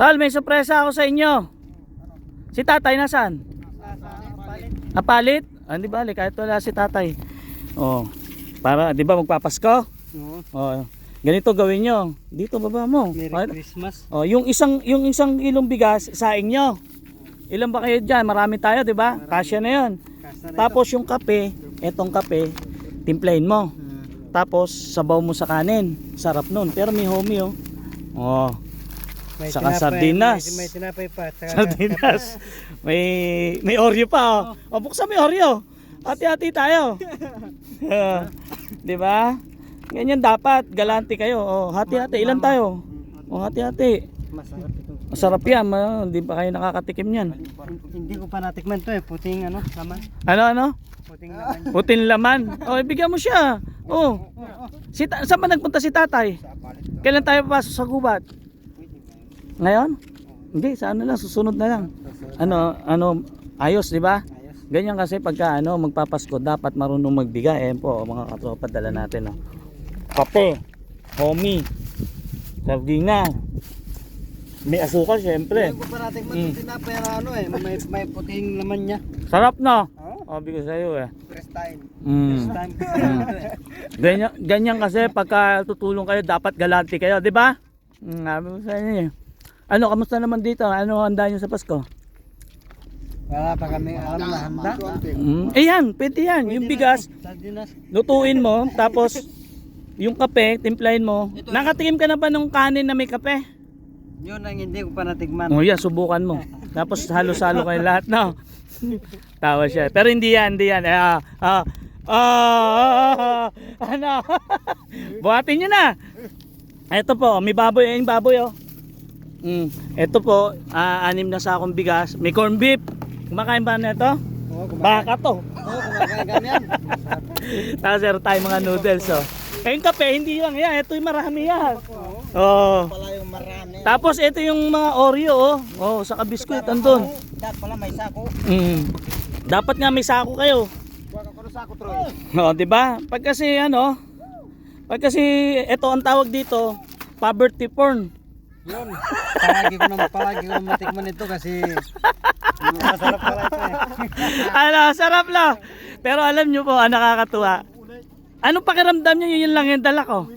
Tal, may sorpresa ako sa inyo. Si tatay nasaan? Napalit? Ah, di bali, kahit wala si tatay. Oh, para, di ba magpapasko? Oo. Oh, ganito gawin nyo. Dito baba mo. Merry Christmas. Oh, yung isang yung isang kilong bigas saing nyo. Ilan ba kayo diyan? Marami tayo, 'di ba? Kasya na 'yon. Tapos yung kape, etong kape, timplahin mo. Hmm. Tapos sabaw mo sa kanin. Sarap nun. Pero may homie oh. Oh, May Saka tinapay- sardinas. May, may tinapay pa. Saka sardinas. may may Oreo pa oh. Oh, buksan mo yung Oreo. Hati-hati tayo. 'Di ba? Ganyan dapat, galante kayo. Oh, hati-hati. Ilan tayo? Oh, hati-hati. Masarap ito. Masarap yan, ma- hindi pa kayo nakakatikim yan. Hindi ko pa natikman to eh. Puting ano, laman. Ano ano? Puting laman. Putin laman. Oh, ibigyan mo siya. Oh. Si saan ba nagpunta si tatay? Kailan tayo papasok sa gubat? Ngayon? Hindi, sa ano lang, susunod na lang. Ano, ano, ayos, di ba? Ganyan kasi pagka ano, magpapasko, dapat marunong magbigay. Ayan po, mga katropa, dala natin. Oh. Kape, homie, sardina, may asukal syempre. Hindi ko pa natikman Mm. na ano eh. May, may puting laman niya. Sarap na. Oh? Sabi ko sa'yo eh. First time. Mm. First time eh. Ganyan, ganyan kasi pagka tutulong kayo, dapat galante kayo, di ba? Mm, sabi ko sa inyo eh. Ano, kamusta naman dito? Ano handa nyo sa Pasko? Wala pa kami alam na handa. Mm. Eh yan, pwede yan. Yung bigas, lutuin mo, tapos yung kape, timplahin mo. Nakatikim ka na ba ng kanin na may kape? Yun ang hindi ko pa natikman. Oh yeah, subukan mo. Tapos halo-halo kayo lahat, no? Tawa siya. Pero hindi yan, hindi yan. Ah, ah, ah, ano? Buhatin nyo na. Ito po, may baboy, yung baboy oh. Mm. Ito po, ah, anim na sakong bigas. May corn beef. Kumakain ba na ito? Oo, kumakain. Baka to. Oo, kumakain kami yan. Tapos meron tayong mga noodles oh. Eh yung kape, hindi lang yan. Ito yung marami yan. Oh. Yung marami. Tapos ito yung mga Oreo oh. Oh, saka biskuit andun. Dapat pala may sako. Mm. Dapat nga may sako kayo. Huwag ako sako, Troy. Di ba? Pag kasi ano, pag kasi ito ang tawag dito, poverty porn. Yun. Palagi ko naman, palagi ko naman matikman ito kasi masarap pala ito eh. ano, sarap lang. Pero alam nyo po, ang nakakatuwa. Anong pakiramdam nyo yun lang yung dala ko?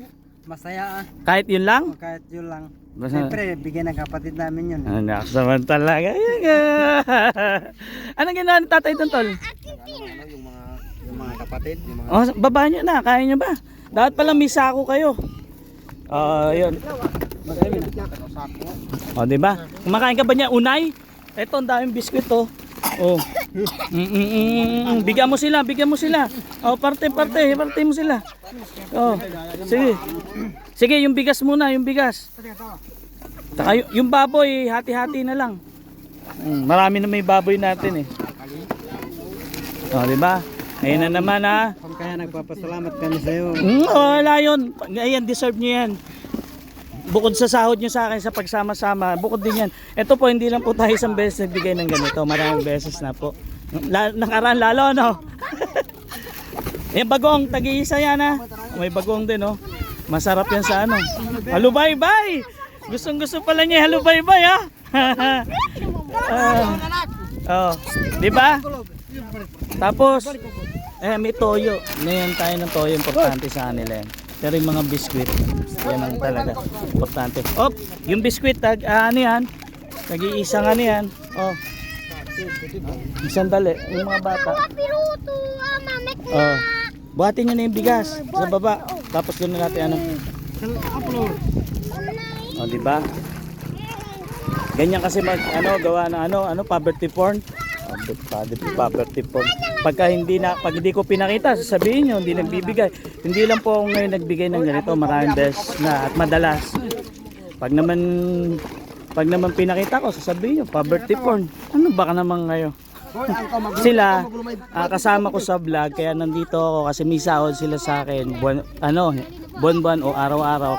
Masaya ah. Kahit yun lang? O, kahit yun lang. Basta- Siyempre, bigyan ng kapatid namin yun. Anak naman talaga. Anong ginawa ni tatay doon, tol? Ano, yung mga, yung mga kapatid, yung mga... Oh, baba nyo na, kaya nyo ba? Dapat pala may sako kayo. Ah, yun. O, di ba? Kumakain ka ba niya unay? Ito, ang daming biskwit, oh. Oh. Mm, mm, mm, mm, mm. Bigyan mo sila, bigyan mo sila. Oh, parte, parte, parte mo sila. Oh. Sige. Sige, yung bigas muna, yung bigas. Saka yung, baboy, hati-hati na lang. Mm, marami na may baboy natin eh. Oh, di ba? Ayun na naman ha. Kung kaya nagpapasalamat kami sa iyo. Mm, oh, wala yun. Ayan, deserve nyo yan. Bukod sa sahod nyo sa akin sa pagsama-sama, bukod din yan. Ito po, hindi lang po tayo isang beses nagbigay ng ganito. Maraming beses na po. La, nakaraan lalo, no? Yung bagong, tag-iisa yan ha. May bagong din, no? Masarap yan sa ano. Halubay-bay! Gustong gusto pala niya halubay-bay, ha? Ah, oh, di ba? Tapos, eh, may toyo. Ngayon tayo ng toyo, importante sa kanila yan. Pero yung mga biskwit, yan ang talaga importante. Op, yung biskwit, tag, ah, ano yan? Nag-iisang ano yan? Oh. Isang dali, yung mga bata. Ah. Oh. Buhatin nyo na yung bigas sa baba. Tapos doon na natin ano. Oh, di ba? Ganyan kasi mag ano gawa ng ano ano poverty porn. Oh, poverty, poverty porn. Pagka hindi na pag hindi ko pinakita, sasabihin niyo hindi nagbibigay. Hindi lang po ako ngayon nagbigay ng ganito, maraming beses na at madalas. Pag naman pag naman pinakita ko, sasabihin niyo poverty porn. Ano baka naman ngayon? sila ah, kasama ko sa vlog kaya nandito ako kasi may sahod sila sa akin buwan, ano buwan-buwan o araw-araw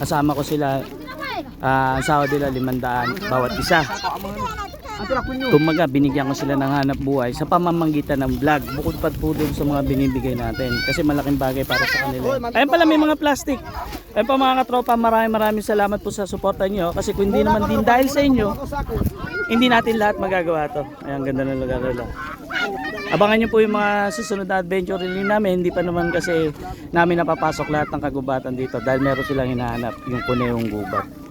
kasama ko sila ang sahod nila limandaan bawat isa Tumaga, binigyan ko sila ng hanap buhay sa pamamagitan ng vlog. Bukod pa po doon sa mga binibigay natin. Kasi malaking bagay para sa kanila. Ayun pala, may mga plastic. Ayun pa mga katropa, maraming maraming salamat po sa suporta nyo. Kasi kung hindi naman din dahil sa inyo, hindi natin lahat magagawa to. Ayan, ganda ng lugar nila. Abangan nyo po yung mga susunod na adventure rin namin. Hindi pa naman kasi namin napapasok lahat ng kagubatan dito dahil meron silang hinahanap yung kuneyong gubat.